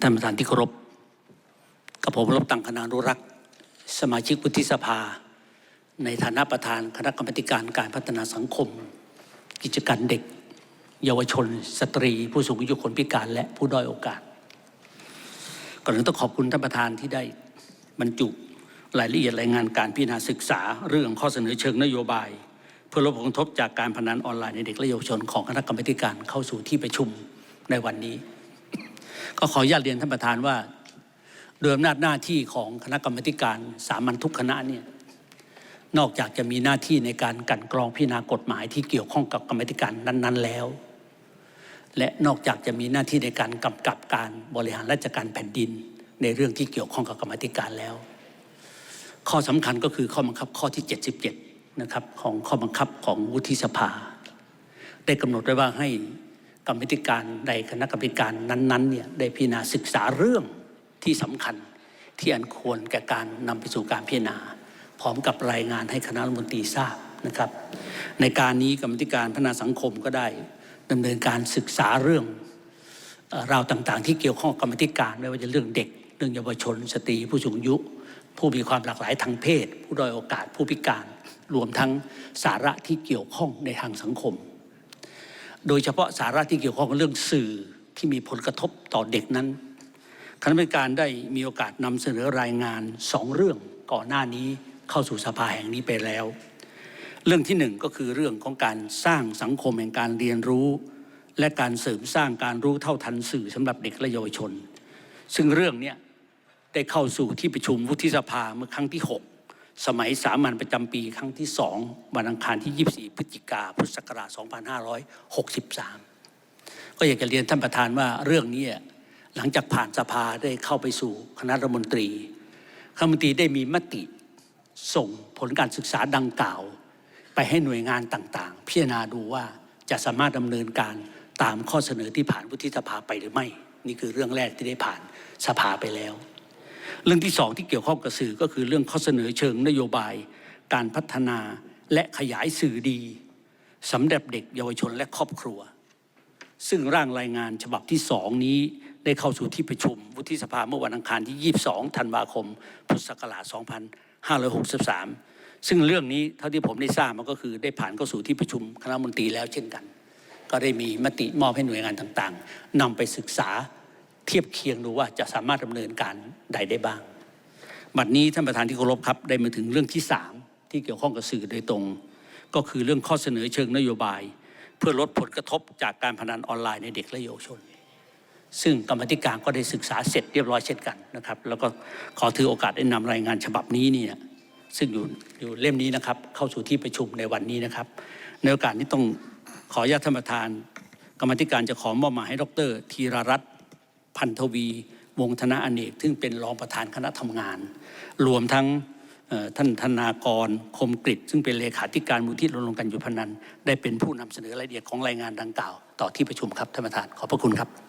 ท่านประธานที่เคารพกับผมรบตังคณานุรักษ์ สมาชิกวุฒิสภา ในฐานะประธานคณะกรรมการการพัฒนาสังคม กิจการเด็ก เยาวชน สตรี ผู้สูงอายุคนพิการและผู้ด้อยโอกาสก่อนอื่นต้องขอบคุณท่านประธานที่ได้บรรจุรายละเอียดรายงานการพิจารณาศึกษา เรื่องข้อเสนอเชิงนโยบาย เพื่อลดผลกระทบจากการพนันออนไลน์ในเด็กและเยาวชนของคณะกรรมการเข้าสู่ที่ประชุมในวันนี้ ก็ขออนุญาตเรียนท่านประธานว่า โดยอำนาจหน้าที่ของคณะกรรมการสามัญทุกคณะเนี่ยนอกจากจะมีหน้าที่ในการกันกรองพิจารณากฎหมายที่เกี่ยวข้องกับกรรมธิการนั้น ๆ แล้ว และนอกจากจะมีหน้าที่ในการกำกับการบริหารราชการแผ่นดิน ในเรื่องที่เกี่ยวข้องกับกรรมธิการแล้ว ข้อสำคัญก็คือข้อบังคับข้อที่ 77นะครับของข้อบังคับของวุฒิสภา ได้กำหนดไว้ว่าให้ กรรมธิการในคณะกรรมการนั้นๆเนี่ยได้พิจารณาศึกษาเรื่องที่สำคัญที่อันควรแก่การนำไปสู่การพิจารณา พร้อมกับรายงานให้คณะรัฐมนตรีทราบนะครับ ในการนี้กรรมธิการพัฒนาสังคมก็ได้ดำเนินการศึกษาเรื่องราวต่างๆ ที่เกี่ยวข้องกรรมธิการไม่ว่าจะเรื่องเด็ก เรื่องเยาวชน สตรีผู้สูงอายุ ผู้มีความหลากหลายทางเพศ ผู้ด้อยโอกาสผู้พิการ รวมทั้งสาระที่เกี่ยวข้องในทางสังคม โดยเฉพาะสาระที่เกี่ยวข้องกับเรื่องสื่อที่มีผลกระทบต่อเด็กนั้นคณะกรรมการได้มีโอกาสนำเสนอรายงานสองเรื่องก่อนหน้านี้เข้าสู่สภาแห่งนี้ไปแล้ว เรื่องที่หนึ่งก็คือเรื่องของการสร้างสังคมแห่งการเรียนรู้ และการเสริมสร้างการรู้เท่าทันสื่อสำหรับเด็กและเยาวชน ซึ่งเรื่องนี้ได้เข้าสู่ที่ประชุมวุฒิสภาเมื่อครั้งที่ 6 สมัยสามัญประจำปีครั้งที่2วันอังคารที่ 24 พฤศจิกาพุทธศักราช 2563 ก็อยากจะเรียนท่านประธานว่าเรื่องนี้หลังจากผ่านสภาได้เข้าไปสู่คณะรัฐมนตรีคณะรัฐมนตรีได้มีมติส่งผลการศึกษาดังกล่าว ไปให้หน่วยงานต่างๆ พิจารณาดูว่าจะสามารถดำเนินการตามข้อเสนอที่ผ่านวุฒิสภาไปหรือไม่ นี่คือเรื่องแรกที่ได้ผ่านสภาไปแล้ว เรื่องที่สองที่เกี่ยวข้องกับสื่อก็คือเรื่องข้อเสนอเชิงนโยบาย การพัฒนาและขยายสื่อดีสำหรับเด็กเยาวชนและครอบครัว ซึ่งร่างรายงานฉบับที่สองนี้ได้เข้าสู่ที่ประชุม วุฒิสภาเมื่อวันอังคารที่ 22 ธันวาคม พุทธศักราช 2563 ซึ่งเรื่องนี้เท่าที่ผมได้ทราบมันก็คือได้ผ่านเข้าสู่ที่ประชุมคณะมนตรีแล้วเช่นกัน ก็ได้มีมติมอบให้หน่วยงานต่างๆนำไปศึกษา เทียบเคียงดูว่าจะสามารถดำเนินการใดได้บ้าง บัดนี้ท่านประธานที่เคารพครับได้มาถึงเรื่องที่สามที่เกี่ยวข้องกับสื่อโดยตรง ก็คือเรื่องข้อเสนอเชิงนโยบาย เพื่อลดผลกระทบจากการพนันออนไลน์ในเด็กและเยาวชน ซึ่งกรรมธิการก็ได้ศึกษาเสร็จเรียบร้อยเช่นกันนะครับ แล้วก็ขอถือโอกาสได้นำรายงานฉบับนี้เนี่ยซึ่งอยู่อยู่เล่มนี้นะครับเข้าสู่ที่ประชุมในวันนี้นะครับ ในโอกาสนี้ต้องขออนุญาตท่านประธาน กรรมธิการจะขอมอบหมายให้ดรธีรรัตน์ พันธวี วงธนาอเนก ซึ่งเป็นรองประธานคณะทำงาน รวมทั้งท่านธนากรคมกริตซึ่งเป็นเลขาธิการมูลที่รณรงค์กันอยู่พนันได้เป็นผู้นำเสนอรายละเอียดของรายงานดังกล่าว ต่อที่ประชุมครับท่านประธานขอบพระคุณครับ